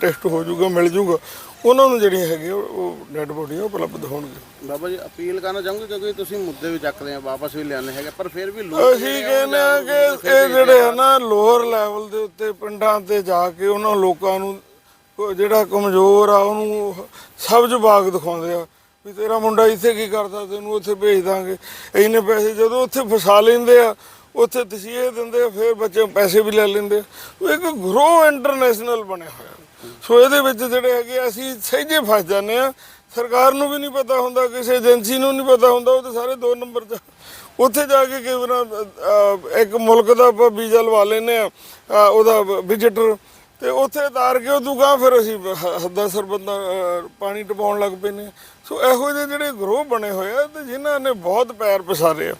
ਟੈਸਟ ਹੋ ਜਾਊਗਾ ਮਿਲ ਜਾਊਗਾ ਉਹਨਾਂ ਨੂੰ ਜਿਹੜੀਆਂ ਹੈਗੀਆਂ ਉਹ ਡੈੱਡ ਬੋਡੀਆਂ ਉਪਲਬਧ ਹੋਣਗੀਆਂ। ਬਾਬਾ ਜੀ ਅਪੀਲ ਕਰਨਾ ਚਾਹੂੰਗੇ ਕਿਉਂਕਿ ਤੁਸੀਂ ਮੁੱਦੇ ਵੀ ਚੱਕਦੇ ਆ ਵਾਪਸ ਵੀ ਲਿਆਨੇ ਹੈਗੇ ਪਰ ਫਿਰ ਵੀ ਲੋਕ ਅਸੀਂ ਕਹਿੰਦੇ ਆ ਕਿ ਇਹ ਜਿਹੜੇ ਹੈ ਨਾ ਲੋਅਰ ਲੈਵਲ ਦੇ ਉੱਤੇ ਪਿੰਡਾਂ ਤੇ ਜਾ ਕੇ ਉਹਨਾਂ ਲੋਕਾਂ ਨੂੰ ਉਹ ਜਿਹੜਾ ਕਮਜ਼ੋਰ ਆ ਉਹਨੂੰ ਸਬਜ਼ ਬਾਗ ਦਿਖਾਉਂਦੇ ਆ ਵੀ ਤੇਰਾ ਮੁੰਡਾ ਇੱਥੇ ਕੀ ਕਰਦਾ ਤੈਨੂੰ ਉੱਥੇ ਭੇਜ ਦਾਂਗੇ। ਇੰਨੇ ਪੈਸੇ ਜਦੋਂ ਉੱਥੇ ਫਸਾ ਲੈਂਦੇ ਆ ਉੱਥੇ ਤਸੀਹੇ ਦਿੰਦੇ ਆ ਫਿਰ ਬੱਚੇ ਪੈਸੇ ਵੀ ਲੈ ਲੈਂਦੇ ਆ। ਉਹ ਇੱਕ ਗਰੋ ਇੰਟਰਨੈਸ਼ਨਲ ਬਣਿਆ ਹੋਇਆ। ਸੋ ਇਹਦੇ ਵਿੱਚ ਜਿਹੜੇ ਹੈਗੇ ਆ ਅਸੀਂ ਸਹਿਜੇ ਫਸ ਜਾਂਦੇ ਆ। ਸਰਕਾਰ ਨੂੰ ਵੀ ਨਹੀਂ ਪਤਾ ਹੁੰਦਾ ਕਿਸੇ ਏਜੰਸੀ ਨੂੰ ਨਹੀਂ ਪਤਾ ਹੁੰਦਾ ਉਹ ਤਾਂ ਸਾਰੇ ਦੋ ਨੰਬਰ 'ਚ। ਉੱਥੇ ਜਾ ਕੇ ਕਈ ਵਾਰ ਅਹ, ਇੱਕ ਮੁਲਕ ਦਾ ਆਪਾਂ ਵੀਜ਼ਾ ਲਵਾ ਲੈਨੇ ਆ ਉਹਦਾ ਵਿਜ਼ਿਟਰ ਤੇ ਉੱਥੇ ਉਤਾਰ ਕੇ ਉਦੋਂ ਗਾਂ ਫਿਰ ਅਸੀਂ ਹ- ਹੱਦਾਂ ਸਰਬੰਦਾ ਪਾਣੀ ਟਪਾਉਣ ਲੱਗ ਪੈਨੇ ਆ। ਸੋ ਇਹੋ ਜਿਹੇ ਜਿਹੜੇ ਗਰੋਹ ਬਣੇ ਹੋਏ ਆ ਤੇ ਜਿਨ੍ਹਾਂ ਨੇ ਬਹੁਤ ਪੈਰ ਪਸਾਰੇ ਆ।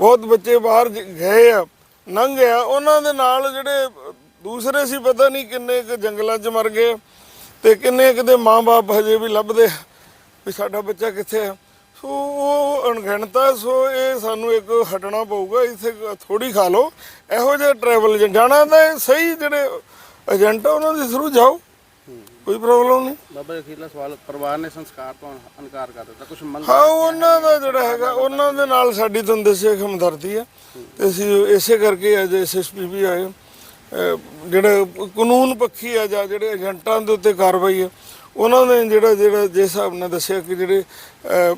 ਬਹੁਤ ਬੱਚੇ ਬਾਹਰ ਜ- ਗਏ ਆ ਲੰਘੇ ਆ। ਉਹਨਾਂ ਦੇ ਨਾਲ ਜਿਹੜੇ ਦੂਸਰੇ ਸੀ ਪਤਾ ਨਹੀਂ ਕਿੰਨੇ ਕੁ ਜੰਗਲਾਂ 'ਚ ਮਰ ਗਏ ਤੇ ਕਿੰਨੇ ਕਿਤੇ ਮਾਂ-ਬਾਪ ਹਜੇ ਵੀ ਲੱਭਦੇ ਆ ਵੀ ਸਾਡਾ ਬੱਚਾ ਕਿੱਥੇ ਆ। ਸੋ ਉਹ ਅਣਗਿਣਤਾ ਸੋ ਇਹ ਸਾਨੂੰ ਇੱਕ ਹਟਣਾ ਪਊਗਾ ਇੱਥੇ ਥੋੜੀ ਖਾ ਲਓ। ਇਹੋ ਜਿਹੇ ਟਰੈਵਲ ਜਾਣਾ ਤਾਂ ਸਹੀ ਜਿਹੜੇ ਏਜੰਟ ਆ ਉਹਨਾਂ ਦੇ ਥਰੂ ਜਾਓ। ਕੋਈ ਪ੍ਰੋਬਲਮ ਨਹੀਂ। ਬਾਬਾ ਜੀ ਅਖੀਰਲਾ ਸਵਾਲ ਪਰਿਵਾਰ ਨੇ ਸੰਸਕਾਰ ਤੋਂ ਇਨਕਾਰ ਕਰ ਦਿੱਤਾ ਕੁਝ ਮੰਗ ਹਾਂ ਉਹਨਾਂ ਦਾ ਜਿਹੜਾ ਹੈਗਾ ਉਹਨਾਂ ਦੇ ਨਾਲ ਸਾਡੀ ਤੁਹਾਨੂੰ ਦੱਸਿਆ ਕਿ ਹਮਦਰਦੀ ਹੈ। ਤੇ ਅਸੀਂ ਇਸੇ ਕਰਕੇ ਅੱਜ ਐਸਐਸਪੀ ਵੀ ਆਏ ਜਿਹੜਾ ਕਾਨੂੰਨ ਪੱਖੀ ਆ ਜਾਂ ਜਿਹੜੇ ਏਜੰਟਾਂ ਦੇ ਉੱਤੇ ਕਾਰਵਾਈ ਆ, ਉਹਨਾਂ ਨੇ ਜਿਹੜਾ ਜਿਹੜਾ ਜਿਸ ਹਿਸਾਬ ਨਾਲ ਦੱਸਿਆ ਕਿ ਜਿਹੜੇ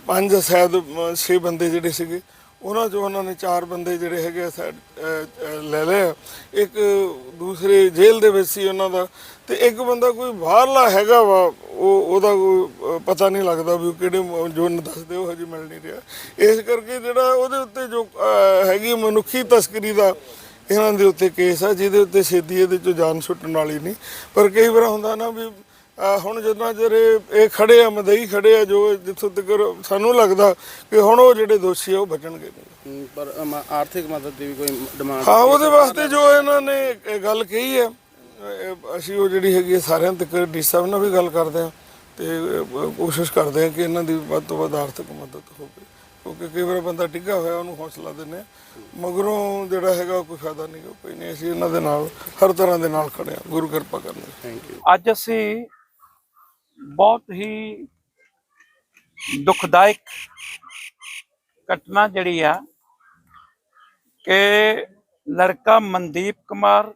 ਪੰਜ ਸ਼ਾਇਦ ਛੇ ਬੰਦੇ ਜਿਹੜੇ ਸੀਗੇ, ਉਹਨਾਂ ਚੋਂ ਉਹਨਾਂ ਨੇ ਚਾਰ ਬੰਦੇ ਜਿਹੜੇ ਹੈਗੇ ਆ ਲੈ ਲਏ ਆ। ਇੱਕ ਦੂਸਰੇ ਜੇਲ੍ਹ ਦੇ ਵਿੱਚ ਸੀ ਉਹਨਾਂ ਦਾ ਤੇ ਇੱਕ ਬੰਦਾ ਕੋਈ ਬਾਹਰਲਾ ਹੈਗਾ ਵਾ, ਉਹ, ਉਹਦਾ ਕੋਈ ਪਤਾ ਨਹੀਂ ਲੱਗਦਾ ਵੀ ਉਹ ਕਿਹੜੇ ਜੋ ਨ ਦੱਸਦੇ ਉਹ ਹਜੇ ਮਿਲ ਨਹੀਂ ਰਿਹਾ ਇਸ ਕਰਕੇ ਜਿਹੜਾ ਉਹਦੇ ਉੱਤੇ ਜੋ ਹੈਗੀ ਮਨੁੱਖੀ ਤਸਕਰੀ ਦਾ ਇਹਨਾਂ ਦੇ ਉੱਤੇ ਕੇਸ ਆ ਜਿਹਦੇ ਉੱਤੇ ਛੇਤੀ ਇਹਦੇ ਚੋਂ ਜਾਨ ਸੁੱਟਣ ਵਾਲੀ ਨਹੀਂ। ਪਰ ਕਈ ਵਾਰ ਹੁੰਦਾ ਨਾ ਵੀ ਅਹ, ਹੁਣ ਜਿੰਨਾ ਚਿਰ ਇਹ ਇਹ ਖੜੇ ਆ ਮਦਈ ਖੜੇ ਆ ਜੋ ਜਿੱਥੋਂ ਤੱਕ ਸਾਨੂੰ ਲੱਗਦਾ ਕਿ ਹੁਣ ਉਹ ਜਿਹੜੇ ਦੋਸ਼ੀ ਆ ਉਹ ਬਚਣਗੇ ਨਹੀਂ। ਹਮ, ਪਰ ਅਮ, ਆਰਥਿਕ ਮਦਦ ਦੀ ਵੀ ਕੋਈ ਡਿਮਾਂਡ ਹਾਂ ਉਹਦੇ ਵਾਸਤੇ ਜੋ ਇਹਨਾਂ ਨੇ ਇਹ ਗੱਲ ਕਹੀ ਹੈ ਇਹ ਅਸੀਂ ਉਹ ਜਿਹੜੀ ਹੈਗੀ ਹੈ ਸਾਰਿਆਂ ਤੱਕ ਡੀ ਸਾਹਿਬ ਨਾਲ ਵੀ ਗੱਲ ਕਰਦੇ ਆ ਤੇ ਅਹ, ਕੋਸ਼ਿਸ਼ ਕਰਦੇ ਆ ਕਿ ਇਹਨਾਂ ਦੀ ਵੱਧ ਤੋਂ ਵੱਧ ਆਰਥਿਕ ਮਦਦ ਹੋਵੇ। ਕਿਉਂਕਿ ਕਈ ਵਾਰ ਬੰਦਾ ਟਿੱਗਾ ਹੋਇਆ ਉਹਨੂੰ ਹੌਸਲਾ ਆ ਮਗਰੋਂ ਜਿਹੜਾ ਹੈਗਾ ਕੋਈ ਫਾਇਦਾ ਨਹੀਂ ਗਾ, ਕੋਈ ਨਹੀਂ। ਅਸੀਂ ਇਹਨਾਂ ਦੇ ਨਾਲ ਹਰ ਤਰ੍ਹਾਂ ਦੇ ਨਾਲ ਖੜੇ ਆ ਗੁਰੂ ਕਿਰਪਾ ਕਰਨੀ। ਥੈਂਕ ਯੂ ਅੱਜ ਅਸੀਂ ਬਹੁਤ ਹੀ ਦੁਖਦਾਇਕ ਘਟਨਾ ਜਿਹੜੀ ਆ ਕਿ ਲੜਕਾ ਮਨਦੀਪ ਕੁਮਾਰ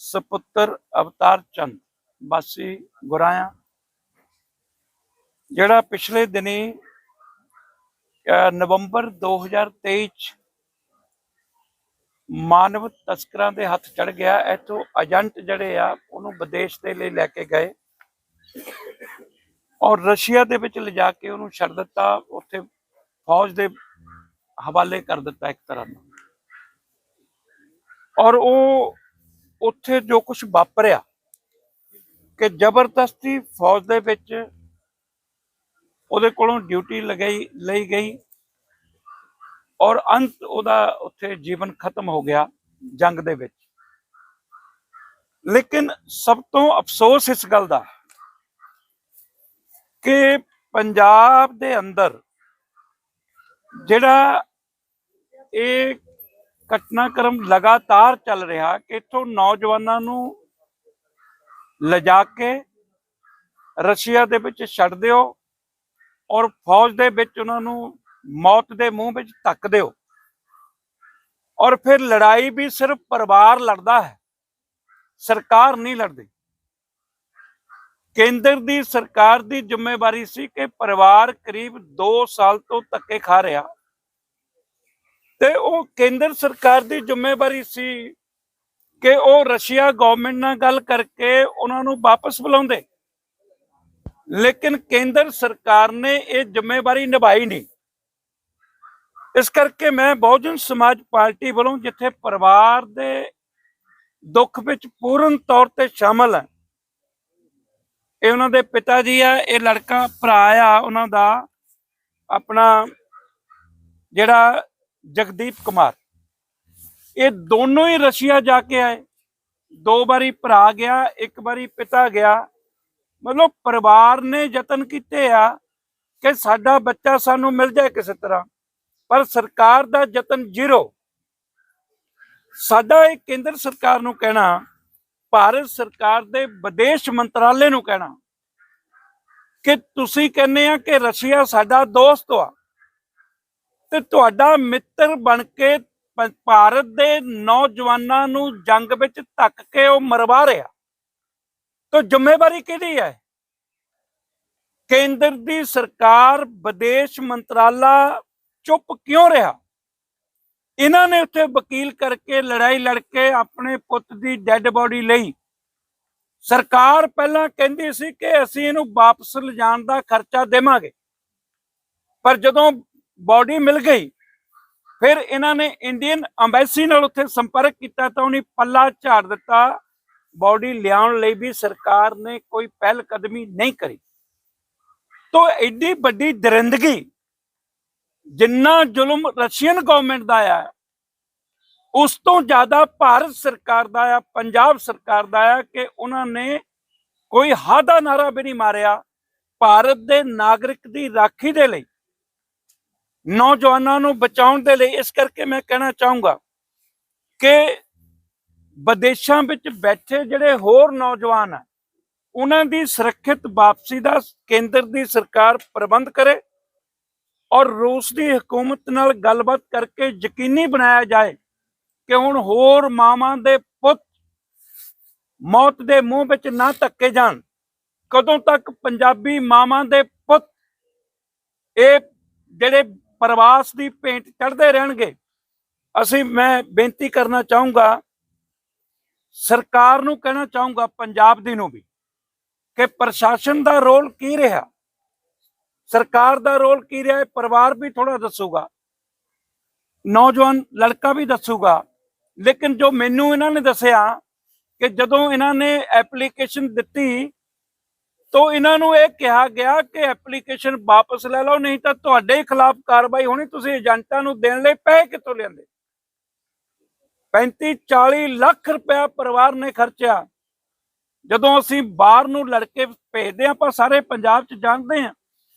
ਸੁਪੁੱਤਰ ਅਵਤਾਰ ਚੰਦ ਵਾਸੀ ਗੁਰਾਇਆ ਜਿਹੜਾ ਪਿਛਲੇ ਦਿਨੀ ਨਵੰਬਰ 2023 ਚ ਮਾਨਵ ਤਸਕਰਾਂ ਦੇ ਹੱਥ ਚੜ ਗਿਆ। ਇੱਥੋਂ ਏਜੰਟ ਜਿਹੜੇ ਆ, ਉਹਨੂੰ ਵਿਦੇਸ਼ ਦੇ ਲਈ ਲੈ ਕੇ ਗਏ ਔਰ ਰਸ਼ੀਆ ਦੇ ਵਿੱਚ ਲਿਜਾ ਕੇ ਉਹਨੂੰ ਛੱਡ ਦਿੱਤਾ। ਉੱਥੇ ਫੌਜ ਦੇ ਹਵਾਲੇ ਕਰ ਦਿੱਤਾ ਇੱਕ ਤਰ੍ਹਾਂ ਨਾਲ। ਔਰ ਉਹ ਉੱਥੇ ਜੋ ਕੁਝ ਵਾਪਰਿਆ ਕਿ ਜ਼ਬਰਦਸਤੀ ਫੌਜ ਦੇ ਵਿੱਚ ਉਹਦੇ ਕੋਲੋਂ ਡਿਊਟੀ ਲਗਾਈ, ਲਈ ਗਈ ਔਰ ਅੰਤ ਉਹਦਾ ਉੱਥੇ ਜੀਵਨ ਖਤਮ ਹੋ ਗਿਆ ਜੰਗ ਦੇ ਵਿੱਚ। ਲੇਕਿਨ ਸਭ ਤੋਂ ਅਫਸੋਸ ਇਸ ਗੱਲ ਦਾ ਕਿ ਪੰਜਾਬ ਦੇ ਅੰਦਰ ਜਿਹੜਾ ਇਹ ਘਟਨਾਕ੍ਰਮ ਲਗਾਤਾਰ ਚੱਲ ਰਿਹਾ ਕਿ ਇਥੋਂ ਨੌਜਵਾਨਾਂ ਨੂੰ ਲਿਜਾ ਕੇ ਰਸ਼ੀਆ ਦੇ ਵਿੱਚ ਛੱਡ ਦਿਓ ਔਰ ਫੌਜ ਦੇ ਵਿੱਚ ਉਹਨਾਂ ਨੂੰ ਮੌਤ ਦੇ ਮੂੰਹ ਵਿੱਚ ਧੱਕ ਦਿਓ। ਔਰ ਫਿਰ ਲੜਾਈ ਵੀ ਸਿਰਫ ਪਰਿਵਾਰ ਲੜਦਾ ਹੈ, ਸਰਕਾਰ ਨਹੀਂ ਲੜਦੀ। ਕੇਂਦਰ ਦੀ ਸਰਕਾਰ ਦੀ ਜ਼ਿੰਮੇਵਾਰੀ ਸੀ ਕਿ ਪਰਿਵਾਰ ਕਰੀਬ 2 ਸਾਲ ਤੋਂ ਧੱਕੇ ਖਾ ਰਿਹਾ। ਤੇ ਉਹ ਕੇਂਦਰ ਸਰਕਾਰ ਦੀ ਜ਼ਿੰਮੇਵਾਰੀ ਸੀ ਕਿ ਉਹ ਰਸ਼ੀਆ ਗਵਰਨਮੈਂਟ ਨਾਲ ਗੱਲ ਕਰਕੇ ਉਹਨਾਂ ਨੂੰ ਵਾਪਸ ਬੁਲਾਉਂਦੇ। ਲੇਕਿਨ ਕੇਂਦਰ ਸਰਕਾਰ ਨੇ ਇਹ ਜ਼ਿੰਮੇਵਾਰੀ ਨਿਭਾਈ ਨਹੀਂ। ਇਸ ਕਰਕੇ ਮੈਂ ਬਹੁਜਨ ਸਮਾਜ ਪਾਰਟੀ ਵੱਲੋਂ ਜਿੱਥੇ ਪਰਿਵਾਰ ਦੇ ਦੁੱਖ ਵਿੱਚ ਪੂਰਨ ਤੌਰ ਤੇ ਸ਼ਾਮਲ ਹੈ, ਇਹ ਉਹਨਾਂ ਦੇ ਪਿਤਾ ਜੀ ਆ, ਇਹ ਲੜਕਾ ਭਰਾ ਆ, ਉਹਨਾਂ ਦਾ ਆਪਣਾ ਜਿਹੜਾ ਜਗਦੀਪ ਕੁਮਾਰ। ਇਹ ਦੋਨੋਂ ਹੀ ਰਸ਼ੀਆ ਜਾ ਕੇ ਆਏ। ਦੋ ਵਾਰੀ ਭਰਾ ਗਿਆ, ਇੱਕ ਵਾਰੀ ਪਿਤਾ ਗਿਆ। ਮਤਲਬ ਪਰਿਵਾਰ ਨੇ ਯਤਨ ਕੀਤੇ ਆ ਕਿ ਸਾਡਾ ਬੱਚਾ ਸਾਨੂੰ ਮਿਲ ਜਾਏ ਕਿਸੇ ਤਰ੍ਹਾਂ, ਪਰ ਸਰਕਾਰ ਦਾ ਯਤਨ ਜ਼ੀਰੋ। ਸਾਡਾ ਇਹ ਕੇਂਦਰ ਸਰਕਾਰ ਨੂੰ ਕਹਿਣਾ, ਭਾਰਤ ਸਰਕਾਰ ਦੇ ਵਿਦੇਸ਼ ਮੰਤਰਾਲੇ ਨੂੰ ਕਹਿਣਾ ਕਿ ਤੁਸੀਂ ਕਹਿੰਦੇ ਆ ਕਿ ਰਸ਼ੀਆ ਸਾਡਾ ਦੋਸਤ ਆ ਤੇ ਤੁਹਾਡਾ ਮਿੱਤਰ ਬਣ ਕੇ ਭਾਰਤ ਦੇ ਨੌਜਵਾਨਾਂ ਨੂੰ ਜੰਗ ਵਿੱਚ ਧੱਕ ਕੇ ਉਹ ਮਰਵਾ ਰਿਹਾ। ਤਾਂ ਜ਼ਿੰਮੇਵਾਰੀ ਕਿਹਦੀ ਹੈ? ਕੇਂਦਰ ਦੀ ਸਰਕਾਰ, ਵਿਦੇਸ਼ ਮੰਤਰਾਲਾ ਚੁੱਪ ਕਿਉਂ ਰਿਹਾ? ਇਹਨਾਂ ਨੇ ਉੱਥੇ ਵਕੀਲ ਕਰਕੇ ਲੜਾਈ ਲੜ ਕੇ ਆਪਣੇ ਪੁੱਤ ਦੀ ਡੈੱਡ ਬੋਡੀ ਲਈ। ਸਰਕਾਰ ਪਹਿਲਾਂ ਕਹਿੰਦੀ ਸੀ ਕਿ ਅਸੀਂ ਇਹਨੂੰ ਵਾਪਸ ਲਿਜਾਣ ਦਾ ਖਰਚਾ ਦੇਵਾਂਗੇ। ਪਰ ਜਦੋਂ ਬਾਡੀ ਮਿਲ ਗਈ, ਫਿਰ ਇਹਨਾਂ ਨੇ ਇੰਡੀਅਨ ਐਮਬੈਸੀ ਨਾਲ ਉੱਥੇ ਸੰਪਰਕ ਕੀਤਾ ਤਾਂ ਉਹਨੇ ਪੱਲਾ ਝਾੜ ਦਿੱਤਾ। ਬਾਡੀ ਲਿਆਉਣ ਲਈ ਵੀ ਸਰਕਾਰ ਨੇ ਕੋਈ ਪਹਿਲ ਕਦਮੀ ਨਹੀਂ ਕਰੀ। ਤੋ ਐਡੀ ਵੱਡੀ ਦਰਿੰਦਗੀ ਜਿੰਨਾ ਜ਼ੁਲਮ ਰਸ਼ੀਅਨ ਗਵਰਨਮੈਂਟ ਦਾ ਆ ਉਸ ਤੋਂ ਜ਼ਿਆਦਾ ਭਾਰਤ ਸਰਕਾਰ ਦਾ ਆ ਪੰਜਾਬ ਸਰਕਾਰ ਦਾ ਆ ਕਿ ਉਹਨਾਂ ਨੇ ਕੋਈ ਹਾਦਾ ਨਾਰਾ ਵੀ ਨਹੀਂ ਮਾਰਿਆ। ਭਾਰਤ ਦੇ ਨਾਗਰਿਕ ਦੀ ਰਾਖੀ ਦੇ ਲਈ, ਨੌਜਵਾਨਾਂ ਨੂੰ ਬਚਾਉਣ ਦੇ ਲਈ, ਇਸ ਕਰਕੇ ਮੈਂ ਕਹਿਣਾ ਚਾਹੂੰਗਾ ਕਿ ਵਿਦੇਸ਼ਾਂ ਵਿੱਚ ਬੈਠੇ ਜਿਹੜੇ ਹੋਰ ਨੌਜਵਾਨ ਆ, ਉਹਨਾਂ ਦੀ ਸੁਰੱਖਿਅਤ ਵਾਪਸੀ ਦਾ ਕੇਂਦਰ ਦੀ ਸਰਕਾਰ ਪ੍ਰਬੰਧ ਕਰੇ ਔਰ ਰੂਸ ਦੀ ਹਕੂਮਤ ਨਾਲ ਗੱਲਬਾਤ ਕਰਕੇ ਯਕੀਨੀ ਬਣਾਇਆ ਜਾਏ ਕਿ ਹੁਣ ਹੋਰ ਮਾਵਾਂ ਦੇ ਪੁੱਤ ਮੌਤ ਦੇ ਮੂੰਹ ਵਿੱਚ ਨਾ ਧੱਕੇ ਜਾਣ। ਕਦੋਂ ਤੱਕ ਪੰਜਾਬੀ ਮਾਵਾਂ ਦੇ ਪੁੱਤ ਇਹ ਜਿਹੜੇ ਪ੍ਰਵਾਸ ਦੀ ਭੇਂਟ ਚੜਦੇ ਰਹਿਣਗੇ? ਅਸੀਂ, ਮੈਂ ਬੇਨਤੀ ਕਰਨਾ ਚਾਹੂੰਗਾ ਸਰਕਾਰ ਨੂੰ ਕਹਿਣਾ ਚਾਹੂੰਗਾ, ਪੰਜਾਬ ਦੀ ਨੂੰ ਵੀ, ਕਿ ਪ੍ਰਸ਼ਾਸਨ ਦਾ ਰੋਲ ਕੀ ਰਿਹਾ? ਸਰਕਾਰ ਦਾ ਰੋਲ ਕੀ ਰਿਹਾ? ਇਹ ਪਰਿਵਾਰ ਵੀ ਥੋੜਾ ਦੱਸੂਗਾ, ਨੌਜਵਾਨ ਲੜਕਾ ਵੀ ਦੱਸੂਗਾ, ਲੇਕਿਨ ਜੋ ਮੈਨੂੰ ਇਹਨਾਂ ਨੇ ਦੱਸਿਆ ਕਿ ਜਦੋਂ ਇਹਨਾਂ ਨੇ ਐਪਲੀਕੇਸ਼ਨ ਦਿੱਤੀ, ਤੋਂ ਇਹਨਾਂ ਨੂੰ ਇਹ ਕਿਹਾ ਗਿਆ ਕਿ ਐਪਲੀਕੇਸ਼ਨ ਵਾਪਸ ਲੈ ਲਓ, ਨਹੀਂ ਤਾਂ ਤੁਹਾਡੇ ਖਿਲਾਫ ਕਾਰਵਾਈ ਹੋਣੀ, ਤੁਸੀਂ ਏਜੰਟਾਂ ਨੂੰ ਦੇਣ ਲਈ ਪੈਸੇ ਕਿੱਥੋਂ ਲਿਆਂਦੇ? 35 40 ਲੱਖ ਰੁਪਇਆ ਪਰਿਵਾਰ ਨੇ ਖਰਚਿਆ। ਜਦੋਂ ਅਸੀਂ ਬਾਹਰ ਨੂੰ ਲੜਕੇ ਭੇਜਦੇ ਹਾਂ, ਆਪਾਂ ਸਾਰੇ ਪੰਜਾਬ 'ਚ ਜਾਣਦੇ ਹਾਂ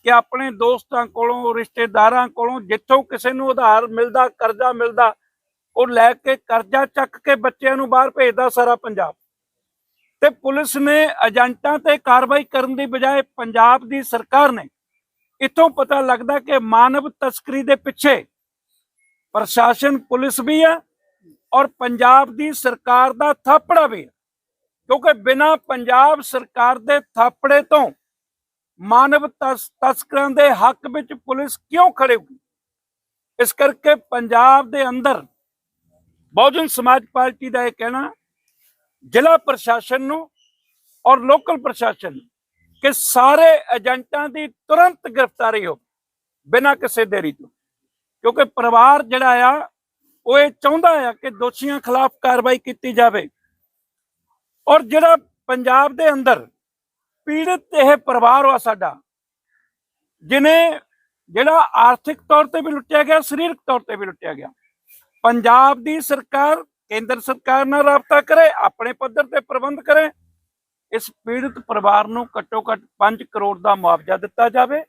ਕਿ ਆਪਣੇ ਦੋਸਤਾਂ ਕੋਲੋਂ, ਰਿਸ਼ਤੇਦਾਰਾਂ ਕੋਲੋਂ ਜਿੱਥੋਂ ਕਿਸੇ ਨੂੰ ਉਧਾਰ ਮਿਲਦਾ, ਕਰਜ਼ਾ ਮਿਲਦਾ, ਉਹ ਲੈ ਕੇ ਕਰਜ਼ਾ ਚੱਕ ਕੇ ਬੱਚਿਆਂ ਨੂੰ ਬਾਹਰ ਭੇਜਦਾ ਸਾਰਾ ਪੰਜਾਬ। ਤੇ ਪੁਲਿਸ ਨੇ ਏਜੰਟਾਂ ਤੇ ਕਾਰਵਾਈ ਕਰਨ ਦੀ ਬਜਾਏ ਪੰਜਾਬ ਦੀ ਸਰਕਾਰ ਨੇ ਇਥੋਂ ਪਤਾ ਲੱਗਦਾ ਕਿ ਮਾਨਵ ਤਸਕਰੀ ਦੇ ਪਿੱਛੇ ਪ੍ਰਸ਼ਾਸਨ ਪੁਲਿਸ ਵੀ ਆ ਔਰ ਪੰਜਾਬ ਦੀ ਸਰਕਾਰ ਦਾ ਥਾਪੜਾ ਵੀ ਕਿਉਂਕਿ ਬਿਨਾ ਪੰਜਾਬ ਸਰਕਾਰ ਦੇ ਥਾਪੜੇ ਤੋਂ ਮਾਨਵ ਤਸਕਰਾਂ ਦੇ ਹੱਕ ਵਿੱਚ ਪੁਲਿਸ ਕਿਉਂ ਖੜੇਗੀ ਇਸ ਕਰਕੇ ਪੰਜਾਬ ਦੇ ਅੰਦਰ ਬਹੁਜਨ ਸਮਾਜ ਪਾਰਟੀ ਦਾ ਇਹ ਕਹਿਣਾ ਜ਼ਿਲ੍ਹਾ ਪ੍ਰਸ਼ਾਸਨ ਨੂੰ ਔਰ ਲੋਕਲ ਪ੍ਰਸ਼ਾਸਨ ਨੂੰ ਕਿ ਸਾਰੇ ਏਜੰਟਾਂ ਦੀ ਤੁਰੰਤ ਗ੍ਰਿਫਤਾਰੀ ਹੋ ਬਿਨਾਂ ਕਿਸੇ ਦੇਰੀ ਤੋਂ। ਕਿਉਂਕਿ ਪਰਿਵਾਰ ਜਿਹੜਾ ਆ ਉਹ ਇਹ ਚਾਹੁੰਦਾ ਆ ਕਿ ਦੋਸ਼ੀਆਂ ਖਿਲਾਫ ਕਾਰਵਾਈ ਕੀਤੀ ਜਾਵੇ। ਔਰ ਜਿਹੜਾ ਪੰਜਾਬ ਦੇ ਅੰਦਰ ਪੀੜਤ ਇਹ ਪਰਿਵਾਰ ਆ ਸਾਡਾ ਜਿਨੇ ਜਿਹੜਾ ਆਰਥਿਕ ਤੌਰ ਤੇ ਵੀ ਲੁੱਟਿਆ ਗਿਆ, ਸਰੀਰਕ ਤੌਰ ਤੇ ਵੀ ਲੁੱਟਿਆ ਗਿਆ, ਪੰਜਾਬ ਦੀ ਸਰਕਾਰ ਕੇਂਦਰ ਸਰਕਾਰ ਨਾਲ ਰਾਬਤਾ ਕਰੇ, ਆਪਣੇ ਪੱਧਰ ਤੇ ਪ੍ਰਬੰਧ ਕਰੇ, ਇਸ ਪੀੜਤ ਪਰਿਵਾਰ ਨੂੰ ਘੱਟੋ ਘੱਟ 5 ਕਰੋੜ ਦਾ ਮੁਆਵਜ਼ਾ ਦਿੱਤਾ ਜਾਵੇ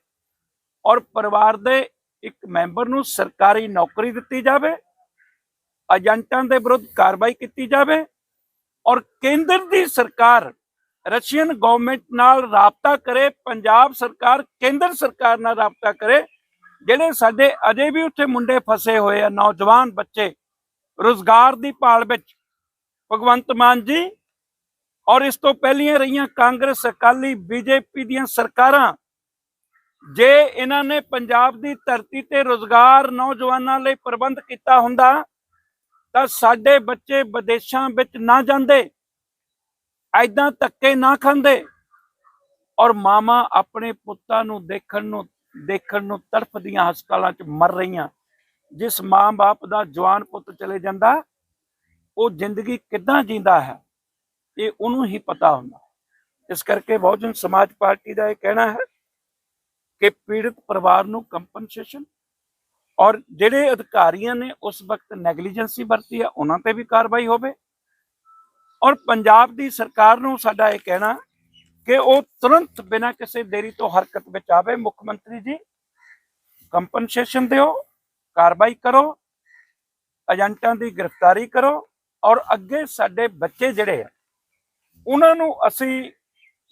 ਔਰ ਪਰਿਵਾਰ ਦੇ ਇੱਕ ਮੈਂਬਰ ਨੂੰ ਸਰਕਾਰੀ ਨੌਕਰੀ ਦਿੱਤੀ ਜਾਵੇ। ਏਜੰਟਾਂ ਦੇ ਵਿਰੁੱਧ ਕਾਰਵਾਈ ਕੀਤੀ ਜਾਵੇ ਔਰ ਕੇਂਦਰ ਦੀ ਸਰਕਾਰ ਰਸ਼ੀਅਨ ਗਵਰਨਮੈਂਟ ਨਾਲ ਰਾਬਤਾ ਕਰੇ, ਪੰਜਾਬ ਸਰਕਾਰ, ਕੇਂਦਰ ਸਰਕਾਰ ਨਾਲ ਰਾਬਤਾ ਕਰੇ, ਜਿਹੜੇ ਸਾਡੇ ਅਜੇ ਵੀ ਉੱਥੇ ਮੁੰਡੇ ਫਸੇ ਹੋਏ ਆ, ਨੌਜਵਾਨ ਬੱਚੇ, ਰੋਜ਼ਗਾਰ ਦੀ ਭਾਲ ਵਿੱਚ, ਭਗਵੰਤ ਮਾਨ ਜੀ ਔਰ ਇਸ ਤੋਂ ਪਹਿਲੀਆਂ ਰਹੀਆਂ ਕਾਂਗਰਸ, ਅਕਾਲੀ, ਬੀਜੇਪੀ ਦੀਆਂ ਸਰਕਾਰਾਂ, ਜੇ ਇਹਨਾਂ ਨੇ ਪੰਜਾਬ ਦੀ ਧਰਤੀ ਤੇ ਰੋਜ਼ਗਾਰ ਨੌਜਵਾਨਾਂ ਲਈ ਪ੍ਰਬੰਧ ਕੀਤਾ ਹੁੰਦਾ ਤਾਂ ਸਾਡੇ ਬੱਚੇ ਵਿਦੇਸ਼ਾਂ ਵਿੱਚ ਨਾ ਜਾਂਦੇ, ਐਦਾਂ ਧੱਕੇ ਨਾ ਖਾਂਦੇ ਔਰ ਮਾਮਾ ਆਪਣੇ ਪੁੱਤਾਂ ਨੂੰ ਦੇਖਣ ਨੂੰ ਦੇਖਣ ਨੂੰ ਤੜਫਦੀਆਂ ਹਸਪਤਾਲਾਂ 'ਚ ਮਰ ਰਹੀਆਂ। ਜਿਸ ਮਾਂ-ਬਾਪ ਦਾ ਜਵਾਨ ਪੁੱਤ ਚਲੇ ਜਾਂਦਾ, ਉਹ ਜ਼ਿੰਦਗੀ ਕਿੱਦਾਂ ਜੀਂਦਾ ਹੈ, ਇਹ ਉਹਨੂੰ ਹੀ ਪਤਾ ਹੁੰਦਾ। ਇਸ ਕਰਕੇ ਬਹੁਜਨ ਸਮਾਜ ਪਾਰਟੀ ਦਾ ਇਹ ਕਹਿਣਾ ਹੈ ਕਿ ਪੀੜਤ ਪਰਿਵਾਰ ਨੂੰ ਕੰਪਨਸੇਸ਼ਨ ਔਰ ਜਿਹੜੇ ਅਧਿਕਾਰੀਆਂ ਨੇ ਉਸ ਵਕਤ ਨੈਗਲੀਜੈਂਸੀ ਵਰਤੀ ਆ ਉਹਨਾਂ ਤੇ ਵੀ ਕਾਰਵਾਈ ਹੋਵੇ। ਔਰ ਪੰਜਾਬ ਦੀ ਸਰਕਾਰ ਨੂੰ ਸਾਡਾ ਇਹ ਕਹਿਣਾ ਕਿ ਉਹ ਤੁਰੰਤ ਬਿਨਾਂ ਕਿਸੇ ਦੇਰੀ ਤੋਂ ਹਰਕਤ ਵਿੱਚ ਆਵੇ। ਮੁੱਖ ਮੰਤਰੀ ਜੀ, ਕੰਪਨਸੇਸ਼ਨ ਦਿਓ, ਕਾਰਵਾਈ ਕਰੋ, ਏਜੰਟਾਂ ਦੀ ਗ੍ਰਿਫਤਾਰੀ ਕਰੋ ਔਰ ਅੱਗੇ ਸਾਡੇ ਬੱਚੇ ਜਿਹੜੇ ਆ, ਉਹਨਾਂ ਨੂੰ ਅਸੀਂ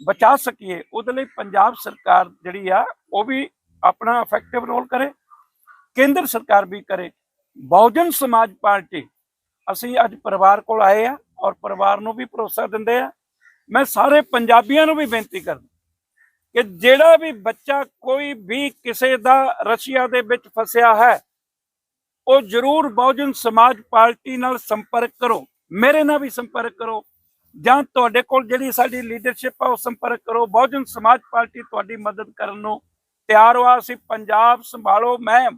ਬਚਾ ਸਕੀਏ। ਉਹਦੇ ਲਈ ਪੰਜਾਬ ਸਰਕਾਰ ਜਿਹੜੀ ਆ, ਉਹ ਵੀ ਆਪਣਾ ਇਫੈਕਟਿਵ ਰੋਲ ਕਰੇ। ਕੇਂਦਰ ਸਰਕਾਰ ਵੀ ਕਰੇ। ਬਹੁਜਨ ਸਮਾਜ ਪਾਰਟੀ, ਅਸੀਂ ਅੱਜ ਪਰਿਵਾਰ ਕੋਲ ਆਏ ਆ ਔਰ ਪਰਿਵਾਰ ਨੂੰ ਵੀ ਭਰੋਸਾ ਦਿੰਦੇ ਆ। ਮੈਂ ਸਾਰੇ ਪੰਜਾਬੀਆਂ ਨੂੰ ਵੀ ਬੇਨਤੀ ਕਰਦਾ ਕਿ ਜਿਹੜਾ ਵੀ ਬੱਚਾ ਕੋਈ ਵੀ ਕਿਸੇ ਦਾ ਰਸ਼ੀਆ ਦੇ ਵਿੱਚ ਫਸਿਆ ਹੈ, ਉਹ ਜ਼ਰੂਰ ਬਹੁਜਨ ਸਮਾਜ ਪਾਰਟੀ ਨਾਲ ਸੰਪਰਕ ਕਰੋ। ਮੇਰੇ ਨਾਲ ਵੀ ਸੰਪਰਕ ਕਰੋ ਜਾਂ ਤੁਹਾਡੇ ਕੋਲ ਜਿਹੜੀ ਸਾਡੀ ਲੀਡਰਸ਼ਿਪ ਆ, ਉਹ ਸੰਪਰਕ ਕਰੋ। ਬਹੁਜਨ ਸਮਾਜ ਪਾਰਟੀ ਤੁਹਾਡੀ ਮਦਦ ਕਰਨ ਨੂੰ ਤਿਆਰ ਹੋਆ ਅਸੀਂ ਪੰਜਾਬ ਸੰਭਾਲੋ, ਮੈਂ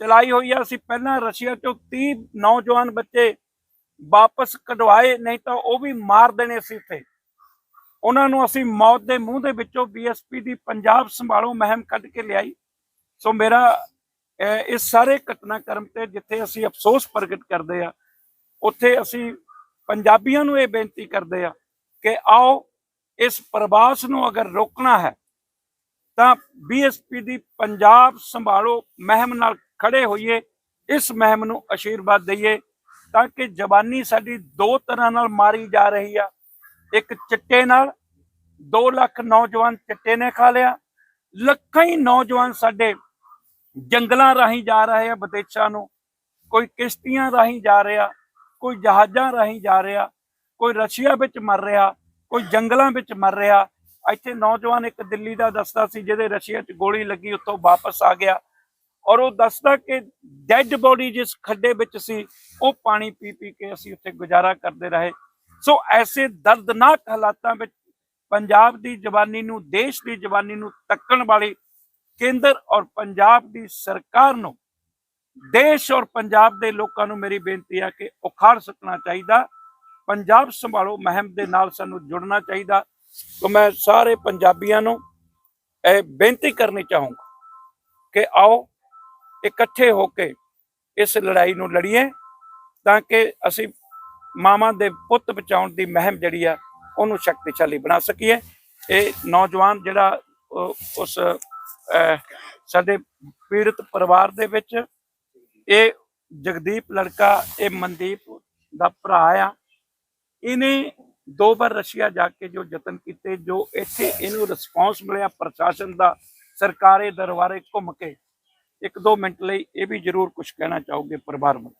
ਚਲਾਈ ਹੋਈ ਆ। ਅਸੀਂ ਪਹਿਲਾਂ ਰਸ਼ੀਆ ਚੋਂ 30 ਨੌਜਵਾਨ ਬੱਚੇ ਵਾਪਸ ਕਢਵਾਏ, ਨਹੀਂ ਤਾਂ ਉਹ ਵੀ ਮਾਰ ਦੇਣੇ ਸੀ ਇੱਥੇ ਉਹਨਾਂ ਨੂੰ ਅਸੀਂ ਮੌਤ ਦੇ ਮੂੰਹ ਦੇ ਵਿੱਚੋਂ ਬੀਐਸਪੀ ਦੀ ਪੰਜਾਬ ਸੰਭਾਲੋ ਮਹਿਮ ਕੱਢ ਕੇ ਲਿਆਈ। ਸੋ ਮੇਰਾ ਇਸ ਸਾਰੇ ਘਟਨਾਕ੍ਰਮ ਤੇ ਜਿੱਥੇ ਅਸੀਂ ਅਫਸੋਸ ਪ੍ਰਗਟ ਕਰਦੇ ਆ, ਉੱਥੇ ਅਸੀਂ ਪੰਜਾਬੀਆਂ ਨੂੰ ਇਹ ਬੇਨਤੀ ਕਰਦੇ ਆ ਕਿ ਆਓ, ਇਸ ਪ੍ਰਵਾਸ ਨੂੰ ਅਗਰ ਰੋਕਣਾ ਹੈ, ਤਾਂ ਬੀਐਸਪੀ ਦੀ ਪੰਜਾਬ ਸੰਭਾਲੋ ਮਹਿਮ ਨਾਲ ਖੜੇ ਹੋਈਏ, ਇਸ ਮਹਿਮ ਨੂੰ ਆਸ਼ੀਰਵਾਦ ਦਈਏ ਤਾਂ ਕਿ ਜਵਾਨੀ ਸਾਡੀ ਦੋ ਤਰ੍ਹਾਂ ਨਾਲ ਮਾਰੀ ਜਾ ਰਹੀ ਆ। ਇੱਕ ਚਿੱਟੇ ਨਾਲ 2 ਲੱਖ ਨੌਜਵਾਨ ਚਿੱਟੇ ਨੇ ਖਾ ਲਿਆ। ਲੱਖਾਂ ਹੀ ਨੌਜਵਾਨ ਸਾਡੇ ਜੰਗਲਾਂ ਰਾਹੀਂ ਜਾ ਰਹੇ ਆ ਵਿਦੇਸ਼ਾਂ ਨੂੰ। ਕੋਈ ਕਿਸ਼ਤੀਆਂ ਰਾਹੀਂ ਜਾ ਰਿਹਾ, ਕੋਈ ਜਹਾਜ਼ਾਂ ਰਾਹੀਂ ਜਾ ਰਿਹਾ, ਕੋਈ ਰਸ਼ੀਆ ਵਿੱਚ ਮਰ ਰਿਹਾ, ਕੋਈ ਜੰਗਲਾਂ ਵਿੱਚ ਮਰ ਰਿਹਾ। ਇੱਥੇ ਨੌਜਵਾਨ ਇੱਕ ਦਿੱਲੀ ਦਾ ਦੱਸਦਾ ਸੀ ਜਿਹਦੇ ਰਸ਼ੀਆ 'ਚ ਗੋਲੀ ਲੱਗੀ, ਉੱਥੋਂ ਵਾਪਸ ਆ ਗਿਆ। ਔਰ ਉਹ ਦੱਸਦਾ ਕਿ ਡੈੱਡ ਬੋਡੀ ਜਿਸ ਖੱਡੇ ਵਿੱਚ ਸੀ, ਉਹ ਪਾਣੀ ਪੀ ਪੀ ਕੇ ਅਸੀਂ ਉੱਥੇ ਗੁਜ਼ਾਰਾ ਕਰਦੇ ਰਹੇ। ਸੋ ਐਸੇ ਦਰਦਨਾਕ ਹਾਲਾਤਾਂ ਵਿੱਚ ਪੰਜਾਬ ਦੀ ਜਵਾਨੀ ਨੂੰ, ਦੇਸ਼ ਦੀ ਜਵਾਨੀ ਨੂੰ ਤੱਕਣ ਵਾਲੀ ਕੇਂਦਰ ਔਰ ਪੰਜਾਬ ਦੀ ਸਰਕਾਰ ਨੂੰ, ਦੇਸ਼ ਔਰ ਪੰਜਾਬ ਦੇ ਲੋਕਾਂ ਨੂੰ ਮੇਰੀ ਬੇਨਤੀ ਹੈ ਕਿ ਉਖਾੜ ਸਕਣਾ ਚਾਹੀਦਾ। ਪੰਜਾਬ ਸੰਭਾਲੋ, ਮਹਿਮ ਦੇ ਨਾਲ ਸਾਨੂੰ ਜੁੜਨਾ ਚਾਹੀਦਾ। ਤਾਂ ਮੈਂ ਸਾਰੇ ਪੰਜਾਬੀਆਂ ਨੂੰ ਇਹ ਬੇਨਤੀ ਕਰਨੀ ਚਾਹੂੰਗਾ ਕਿ ਆਓ ਇਕੱਠੇ ਹੋ ਕੇ ਇਸ ਲੜਾਈ ਨੂੰ ਲੜੀਏ ਤਾਂ ਕਿ ਅਸੀਂ ਮਾਵਾਂ ਦੇ ਪੁੱਤ ਬਚਾਉਣ ਦੀ ਮਹਿਮ ਜਿਹੜੀ ਆ, ਉਹਨੂੰ ਸ਼ਕਤੀਸ਼ਾਲੀ ਬਣਾ ਸਕੀਏ। ਇਹ ਨੌਜਵਾਨ ਜਿਹੜਾ ਉਸ ਸਾਡੇ ਪੀੜਤ ਪਰਿਵਾਰ ਦੇ ਵਿੱਚ, ਇਹ ਜਗਦੀਪ ਲੜਕਾ, ਇਹ ਮਨਦੀਪ ਦਾ ਭਰਾ ਆ। ਇਹਨੇ ਦੋ ਵਾਰ ਰਸ਼ੀਆ ਜਾ ਕੇ ਜੋ ਯਤਨ ਕੀਤੇ, ਜੋ ਇੱਥੇ ਇਹਨੂੰ ਰਿਸਪੌਂਸ ਮਿਲਿਆ ਪ੍ਰਸ਼ਾਸਨ ਦਾ, ਸਰਕਾਰੀ ਦਰਬਾਰੇ ਘੁੰਮ ਕੇ। ਇੱਕ ਦੋ ਮਿੰਟ ਲਈ ਇਹ ਵੀ ਜ਼ਰੂਰ ਕੁਝ ਕਹਿਣਾ ਚਾਹੋਗੇ ਪਰਿਵਾਰ ਨੂੰ